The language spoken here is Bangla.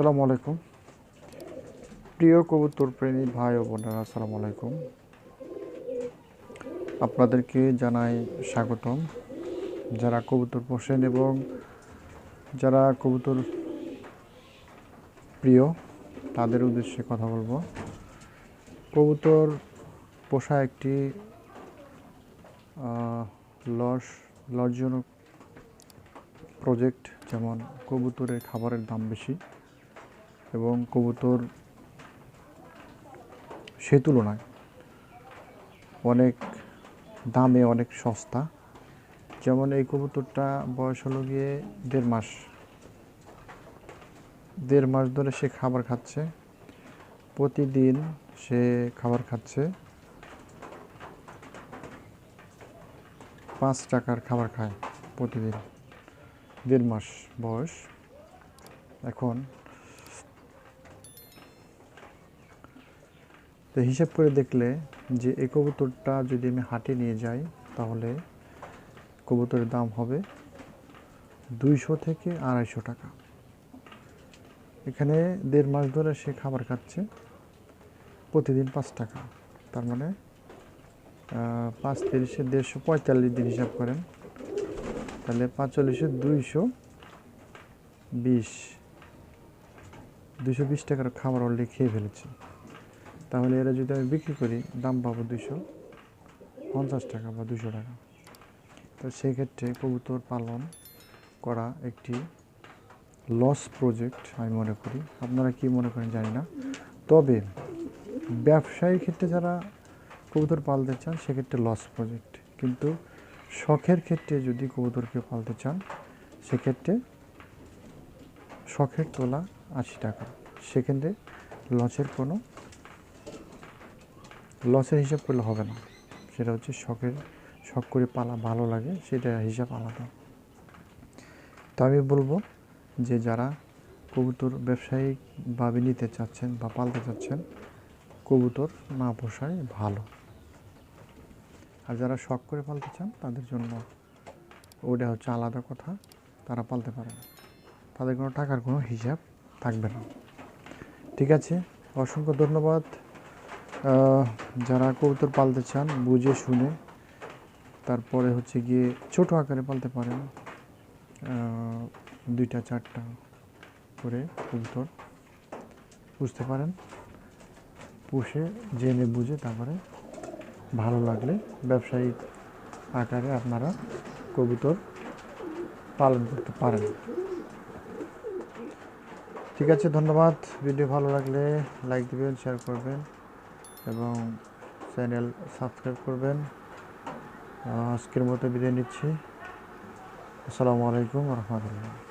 আসসালামু আলাইকুম। প্রিয় কবুতর প্রেমী ভাই ও বোনেরা, আসসালামু আলাইকুম। আপনাদেরকে জানাই স্বাগতম। যারা কবুতর পোষেন এবং যারা কবুতর প্রিয়, তাদের উদ্দেশ্যে কথা বলব। কবুতর পোষা একটি লস, লসজনক প্রজেক্ট যেমন কবুতরের খাবারের দাম বেশি। এবং কবুতর সে তুলনায় অনেক দামে অনেক সস্তা। যেমন এই কবুতরটা বয়স হলো গিয়ে দেড় মাস। দেড় মাস ধরে সে খাবার খাচ্ছে। প্রতিদিন সে খাবার খাচ্ছে। পাঁচ টাকার খাবার খায় প্রতিদিন। দেড় মাস বয়স। এখন তো হিসাব করে দেখলে যে এই কবুতরটা যদি আমি হাটে নিয়ে যাই, তাহলে কবুতরের দাম হবে দুইশো থেকে আড়াইশো টাকা। এখানে দেড় মাস ধরে সে খাবার খাচ্ছে, প্রতিদিন পাঁচ টাকা। তার মানে পাঁচ তিরিশে দেড়শো পঁয়তাল্লিশ দিন হিসাব করেন। তাহলে পাঁচচল্লিশে দুইশো বিশ। দুশো বিশ টাকার খাবার অলরেডি খেয়ে ফেলেছি। তাহলে এরা যদি আমি বিক্রি করি, দাম পাবো দুশো পঞ্চাশ টাকা বা দুশো টাকা। তো সেই ক্ষেত্রে কবুতর পালন করা একটি লস প্রজেক্ট আমি মনে করি। আপনারা কি মনে করেন জানি না। তবে ব্যবসায়ী ক্ষেত্রে যারা কবুতর পালতে চান, সেক্ষেত্রে লস প্রজেক্ট কিন্তু শখের ক্ষেত্রে যদি কবুতরকে পালতে চান, সেক্ষেত্রে শখের তোলা আশি টাকা। সেক্ষেত্রে লসের কোনো লসের হিসাব করলে হবে না। সেটা হচ্ছে শখের, শখ করে পালা ভালো লাগে, সেটা হিসাব আলাদা। তো আমি বলব যে যারা কবুতর ব্যবসায়িকভাবে নিতে চাচ্ছেন বা পালতে চাচ্ছেন, কবুতর না পোষায় ভালো। আর যারা শখ করে পালতে চান, তাদের জন্য ওটা হচ্ছে আলাদা কথা, তারা পালতে পারে না। তাদের কোনো টাকার কোনো হিসাব থাকবে না। ঠিক আছে, অসংখ্য ধন্যবাদ। যারা কবুতর পালতে চান, বুঝে শুনে তারপরে হচ্ছে গিয়ে ছোট আকারে পালতে পারেন। দুইটা, চারটা করে কবুতর পুষতে পারেন। পুষে, জেনে বুঝে তারপরে ভালো লাগলে ব্যবসায়িক আকারে আপনারা কবুতর পালন করতে পারেন। ঠিক আছে, ধন্যবাদ। ভিডিও ভালো লাগলে লাইক দিবেন শেয়ার করবেন। এবং চ্যানেল সাবস্ক্রাইব করবেন। আজকের মতো বিদায় নিচ্ছি। আসসালামু আলাইকুম রহমতুল্লাহ।